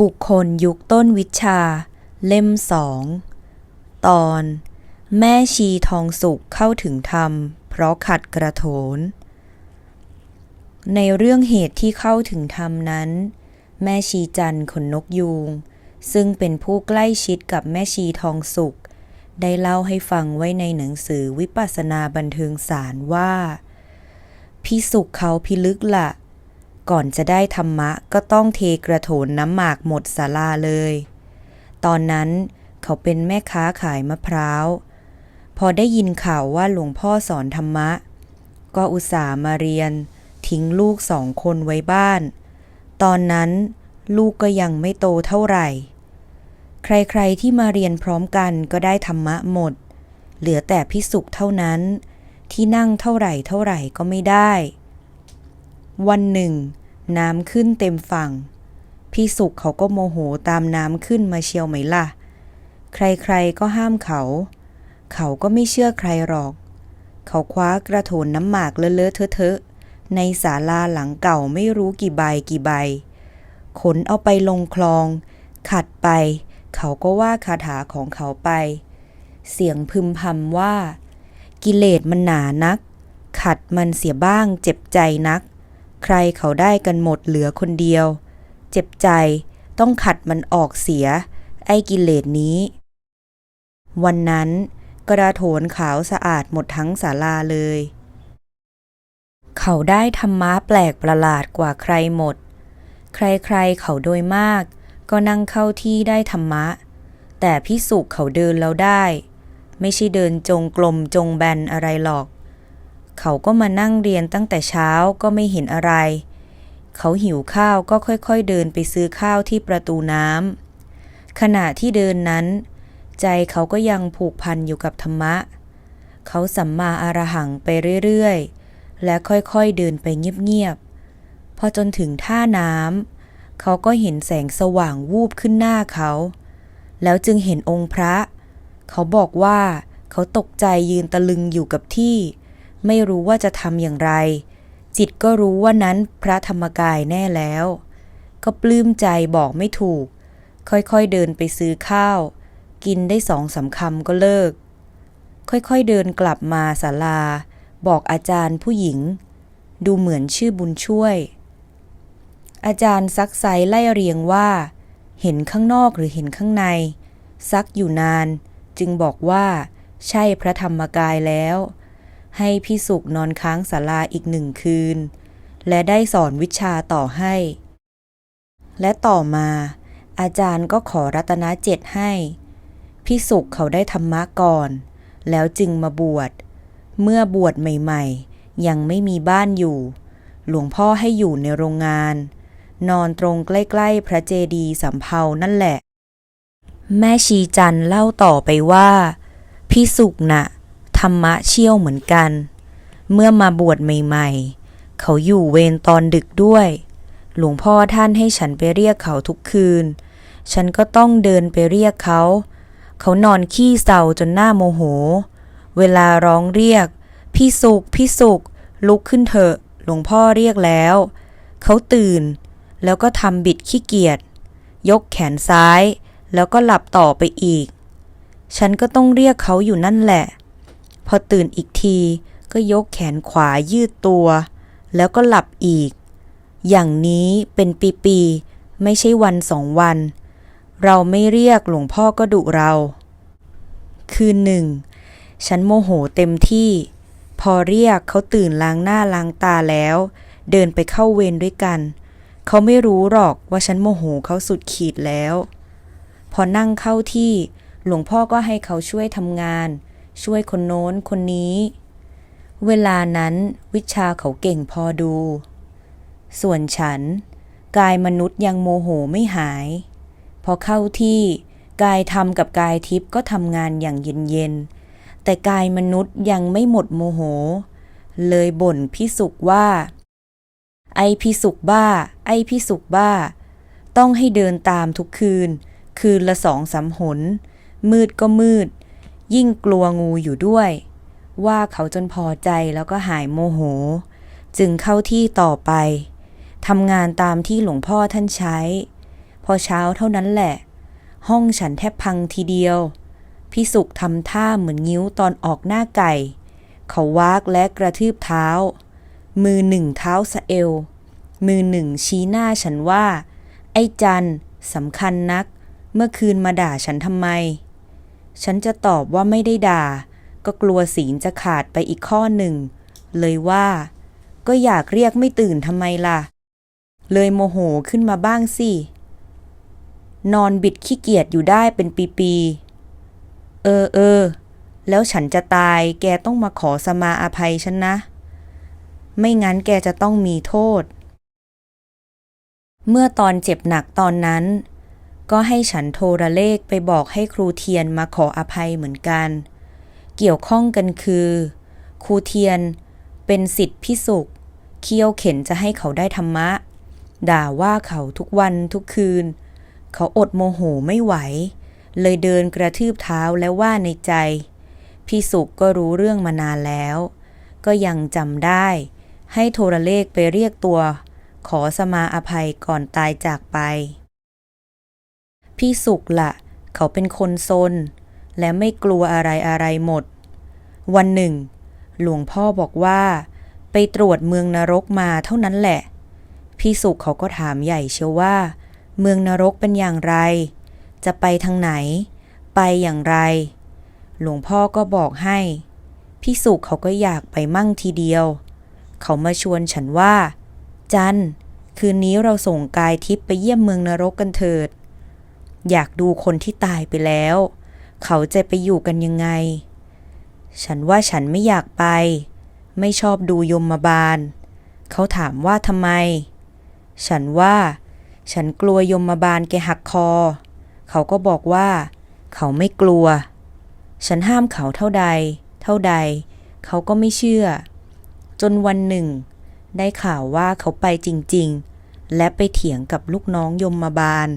บุคคลยุคต้นวิชา เล่มสอง ตอน แม่ชีทองสุขเข้าถึงธรรม เพราะขัดกระโถน ในเรื่องเหตุที่เข้าถึงธรรมนั้น แม่ชีจันขนนกยูง ซึ่งเป็นผู้ใกล้ชิดกับแม่ชีทองสุข ได้เล่าให้ฟังไว้ในหนังสือวิปัสสนาบันเทิงสารว่าพี่สุขเขาพิลึกละ่ะ ก่อนจะได้ธรรมะก็ต้องเทกระโถนน้ำหมากหมดศาลาเลย ตอนนั้นเขาเป็นแม่ค้าขายมะพร้าว พอได้ยินข่าวว่าหลวงพ่อสอนธรรมะ ก็อุตส่าห์มาเรียน ทิ้งลูกสองคนไว้บ้าน ตอนนั้นลูกก็ยังไม่โตเท่าไหร่ ใครๆที่มาเรียนพร้อมกันก็ได้ธรรมะหมด เหลือแต่พิสุขเท่านั้น ที่นั่งเท่าไหร่เท่าไหร่ก็ไม่ได้ วันหนึ่ง น้ำขึ้นเต็มฝั่ง พี่สุขเขาก็โมโหตามน้ำขึ้นมาเชียวไหมล่ะ ใครๆก็ห้ามเขา เขาก็ไม่เชื่อใครหรอก เขาคว้ากระโถนน้ำหมากเลอะเทอะในศาลาหลังเก่าไม่รู้กี่ใบกี่ใบ ขนเอาไปลงคลอง ขัดไป เขาก็ว่าคาถาของเขาไป เสียงพึมพำว่า กิเลสมันหนานัก ขัดมันเสียบ้างเจ็บใจนัก ใครเขาได้กันหมดเหลือคนเดียว เจ็บใจต้องขัดมันออกเสีย ไอ้กิเลสนี้ วันนั้นกระโถนขาวสะอาดหมดทั้งศาลาเลย เขาได้ธรรมะแปลกประหลาดกว่าใครหมด ใครๆเขาโดยมาก ก็นั่งเข้าที่ได้ธรรมะ แต่พิสุขเขาเดินแล้วได้ ไม่ใช่เดินจงกลมจงแบนอะไรหรอก เขาก็มานั่งเรียนตั้งแต่เช้าก็ไม่เห็นอะไร เขาหิวข้าวก็ค่อยๆเดินไปซื้อข้าวที่ประตูน้ำขณะที่เดินนั้น ใจเขาก็ยังผูกพันอยู่กับธรรมะ เขาสัมมาอารหังไปเรื่อยๆ และค่อยๆเดินไปเงียบๆ พอจนถึงท่าน้ำเขาก็เห็นแสงสว่างวูบขึ้นหน้าเขา แล้วจึงเห็นองค์พระ เขาบอกว่าเขาตกใจยืนตะลึงอยู่กับที่ ไม่รู้ว่าจะทำอย่างไร จิตก็รู้ว่านั้นพระธรรมกายแน่แล้ว ก็ปลื้มใจบอกไม่ถูก ค่อยๆเดินไปซื้อข้าว กินได้สองสามคำก็เลิก ค่อยๆเดินกลับมาศาลา บอกอาจารย์ผู้หญิง ดูเหมือนชื่อบุญช่วย อาจารย์ซักไซไล่เรียงว่า เห็นข้างนอกหรือเห็นข้างใน ซักอยู่นาน จึงบอกว่า ใช่พระธรรมกายแล้ว ให้พี่สุกนอนค้างศาลาอีกหนึ่งคืน และได้สอนวิชาต่อให้ และต่อมา อาจารย์ก็ขอรัตนเจ็ดให้ พี่สุขเขาได้ธรรมะก่อน แล้วจึงมาบวช เมื่อบวชใหม่ๆ ยังไม่มีบ้านอยู่ หลวงพ่อให้อยู่ในโรงงาน นอนตรงใกล้ๆ พระเจดีย์สำเภานั่นแหละ แม่ชีจันเล่าต่อไปว่า พี่สุกน่ะ ธรรมะเชี่ยวเหมือนกัน เมื่อมาบวชใหม่ๆ เขาอยู่เวรตอนดึกด้วย หลวงพ่อท่านให้ฉันไปเรียกเขาทุกคืน ฉันก็ต้องเดินไปเรียกเขา เขานอนขี้เศร้าจนหน้าโมโห เวลาร้องเรียก พี่สุกพี่สุกลุกขึ้นเถอะ หลวงพ่อเรียกแล้ว เขาตื่น แล้วก็ทำบิดขี้เกียจ ยกแขนซ้าย แล้วก็หลับต่อไปอีก ฉันก็ต้องเรียกเขาอยู่นั่นแหละ พอตื่นอีกทีก็ยกแขนขวายืดตัว แล้วก็หลับอีก อย่างนี้เป็นปีๆไม่ใช่วันสองวัน เราไม่เรียกหลวงพ่อก็ดุเรา คืนหนึ่ง ฉันโมโหเต็มที่ พอเรียกเขาตื่นล้างหน้าล้างตาแล้ว เดินไปเข้าเวรด้วยกัน เขาไม่รู้หรอกว่าฉันโมโหเขาสุดขีดแล้ว พอนั่งเข้าที่หลวงพ่อก็ให้เขาช่วยทำงาน ช่วยคนโน้นคนนี้ เวลานั้นวิชาเขาเก่งพอดู ส่วนฉัน กายมนุษย์ยังโมโหไม่หาย พอเข้าที่กายธรรมกับกายทิพย์ก็ทำงานอย่างเย็นๆแต่กายมนุษย์ยังไม่หมดโมโห เลยบ่นพี่สุกว่า ไอพี่สุกบ้า ไอพี่สุกบ้า ต้องให้เดินตามทุกคืน คืนละสองสามหน มืดก็มืด ยิ่งกลัวงูอยู่ด้วย ว่าเขาจนพอใจแล้วก็หายโมโห จึงเข้าที่ต่อไปทำงานตามที่หลวงพ่อท่านใช้ พอเช้าเท่านั้นแหละ ห้องฉันแทบพังทีเดียวพี่สุกทำท่าเหมือนงิ้วตอนออกหน้าไก่ เขาวากและกระทืบเท้า มือหนึ่งเท้าสะเอว มือหนึ่งชี้หน้าฉันว่า ไอ้จันสำคัญนัก เมื่อคืนมาด่าฉันทำไม ฉันจะตอบว่าไม่ได้ด่า ก็กลัวศีลจะขาดไปอีกข้อหนึ่ง เลยว่า ก็อยากเรียกไม่ตื่นทำไมล่ะ เลยโมโหขึ้นมาบ้างสิ นอนบิดขี้เกียจอยู่ได้เป็นปีๆ เออเออ แล้วฉันจะตายแกต้องมาขอสมาอาภัยฉันนะ ไม่งั้นแกจะต้องมีโทษ เมื่อตอนเจ็บหนักตอนนั้น ก็ให้ฉันโทรเลขไปบอกให้ครูเทียนมาขออภัยเหมือนกัน เกี่ยวข้องกันคือ ครูเทียนเป็นสิทธิพิสุกเคี่ยวเข็นจะให้เขาได้ธรรมะ ด่าว่าเขาทุกวันทุกคืน เขาอดโมโหไม่ไหว เลยเดินกระทืบเท้าแล้วว่าในใจ พี่สุกก็รู้เรื่องมานานแล้ว ก็ยังจำได้ ให้โทรเลขไปเรียกตัว ขอสมาอภัยก่อนตายจากไป พี่สุกละ่ะเขาเป็นคนซน และไม่กลัวอะไรอะไรหมด วันหนึ่ง หลวงพ่อบอกว่า ไปตรวจเมืองนรกมาเท่านั้นแหละ พี่สุขเขาก็ถามใหญ่เชียวว่า เมืองนรกเป็นอย่างไร จะไปทางไหน ไปอย่างไร หลวงพ่อก็บอกให้ พี่สุขเขาก็อยากไปมั่งทีเดียว เขามาชวนฉันว่า จันคืนนี้เราส่งกายทิพย์ไปเยี่ยมเมืองนรกกันเถิด อยากดูคนที่ตายไปแล้ว เขาจะไปอยู่กันยังไง ฉันว่าฉันไม่อยากไป ไม่ชอบดูยมบาล เขาถามว่าทำไม ฉันว่า ฉันกลัวยมบาลแกหักคอ เขาก็บอกว่า เขาไม่กลัว ฉันห้ามเขาเท่าใด เท่าใด เขาก็ไม่เชื่อ จนวันหนึ่ง ได้ข่าวว่าเขาไปจริง ๆ และไปเถียงกับลูกน้องยมบาล